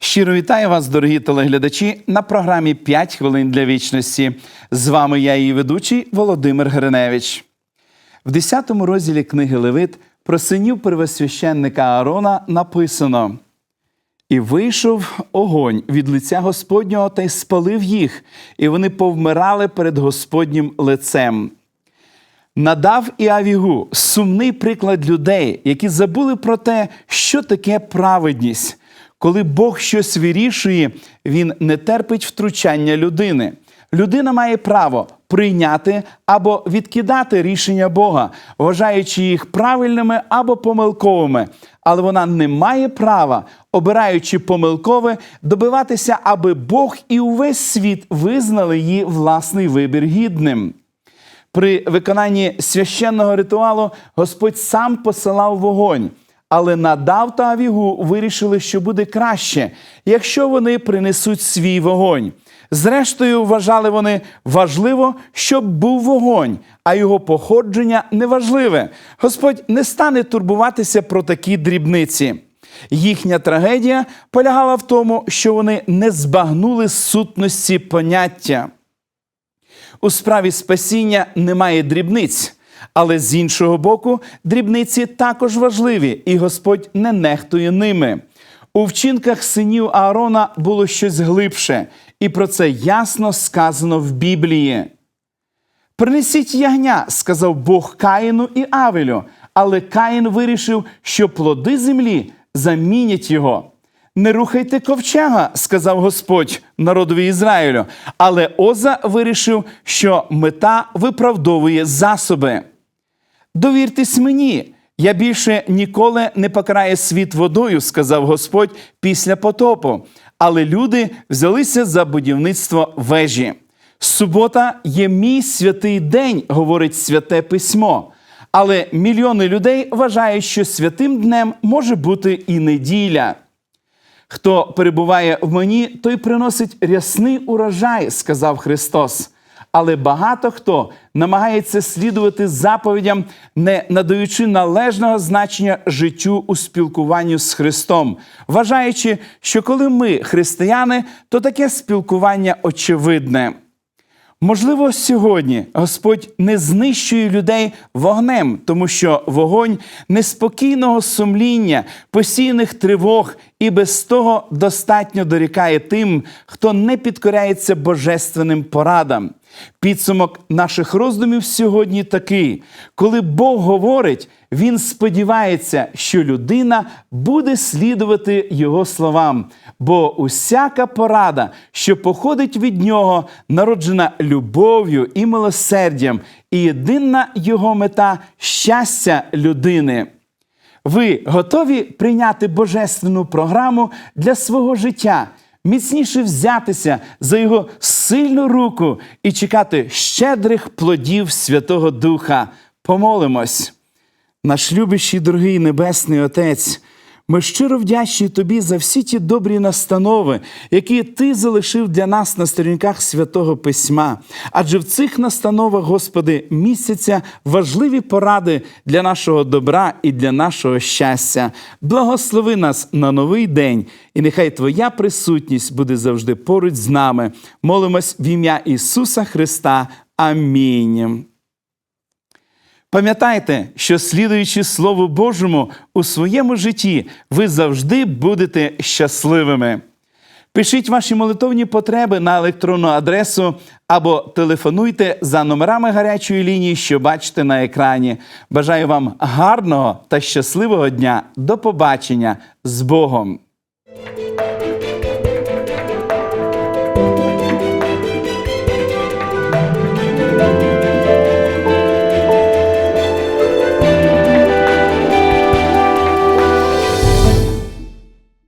Щиро вітаю вас, дорогі телеглядачі, на програмі «5 хвилин для вічності. З вами я, її ведучий Володимир Гриневич. В 10 розділі книги Левит про синів первосвященника Аарона написано: І вийшов огонь від лиця Господнього та й спалив їх, і вони повмирали перед Господнім лицем. Надав і Авігу сумний приклад людей, які забули про те, що таке праведність. Коли Бог щось вирішує, він не терпить втручання людини. Людина має право прийняти або відкидати рішення Бога, вважаючи їх правильними або помилковими, але вона не має права, обираючи помилкове, добиватися, аби Бог і увесь світ визнали її власний вибір гідним. При виконанні священного ритуалу Господь сам посилав вогонь, але надав та Авігу вирішили, що буде краще, якщо вони принесуть свій вогонь. Зрештою, вважали вони важливо, щоб був вогонь, а його походження неважливе. Господь не стане турбуватися про такі дрібниці. Їхня трагедія полягала в тому, що вони не збагнули сутності поняття. У справі спасіння немає дрібниць, але з іншого боку, дрібниці також важливі, і Господь не нехтує ними. У вчинках синів Аарона було щось глибше, і про це ясно сказано в Біблії. Принесіть ягня, сказав Бог Каїну і Авелю, але Каїн вирішив, що плоди землі замінять його. Не рухайте ковчега, сказав Господь народові Ізраїлю. Але Оза вирішив, що мета виправдовує засоби. Довіртесь мені, я більше ніколи не покараю світ водою, сказав Господь після потопу. Але люди взялися за будівництво вежі. Субота є мій святий день, говорить святе письмо. Але мільйони людей вважають, що святим днем може бути і неділя. Хто перебуває в мені, той приносить рясний урожай, сказав Христос. Але багато хто намагається слідувати заповідям, не надаючи належного значення життю у спілкуванні з Христом, вважаючи, що коли ми християни, то таке спілкування очевидне. Можливо, сьогодні Господь не знищує людей вогнем, тому що вогонь неспокійного сумління, постійних тривог і без того достатньо дорікає тим, хто не підкоряється божественним порадам. Підсумок наших роздумів сьогодні такий: коли Бог говорить, він сподівається, що людина буде слідувати його словам, бо усяка порада, що походить від нього, народжена любов'ю і милосердям, і єдина його мета щастя людини. Ви готові прийняти божественну програму для свого життя, міцніше взятися за його сильну руку і чекати щедрих плодів Святого Духа. Помолимось. Наш любящий, дорогий Небесний Отець, ми щиро вдячні Тобі за всі ті добрі настанови, які Ти залишив для нас на сторінках святого Письма. Адже в цих настановах, Господи, містяться важливі поради для нашого добра і для нашого щастя. Благослови нас на новий день, і нехай Твоя присутність буде завжди поруч з нами. Молимось в ім'я Ісуса Христа. Амінь. Пам'ятайте, що слідуючи Слову Божому у своєму житті, ви завжди будете щасливими. Пишіть ваші молитовні потреби на електронну адресу або телефонуйте за номерами гарячої лінії, що бачите на екрані. Бажаю вам гарного та щасливого дня. До побачення з Богом!